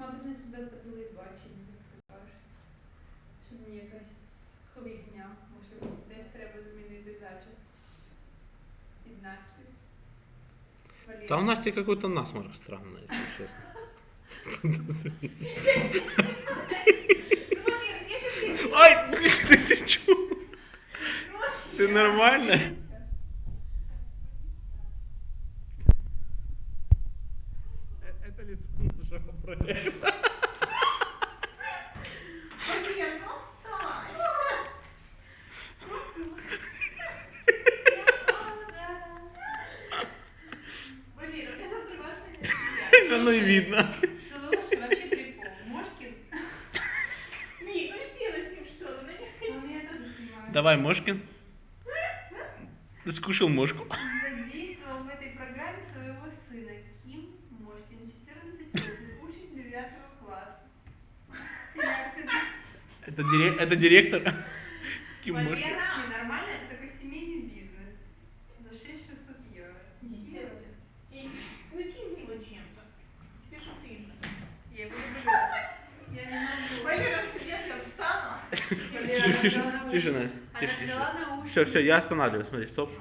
Мабуть, на себе телебачення, як то кажуть. Щоб мені якась хвигня. Може, теж треба змінити зачіску. Під настрій. Валера. Да у Насти какой-то насморк странный, если честно. Ай, ты чё? Ты нормально? Это лицо нашего проекта. Оно и видно. Слушай, вообще прикол. Мошкин, Ник, ну сделай с ним что-то. ну не- он меня тоже снимает. Давай, Мошкин. Скушал мошку. Задействовал в этой программе своего сына Ким Мошкин, 14 лет, 9 класса. Это, дире- это директор. Ким. Валера, нормально, это такой семейный бизнес. За 6600 евро. Естественно. Его чем-то. Тебе же ты же. Я люблю. Я не могу. Валера, сейчас я встану. Взяла наушники. Все, все, я останавливаюсь, смотри, стоп.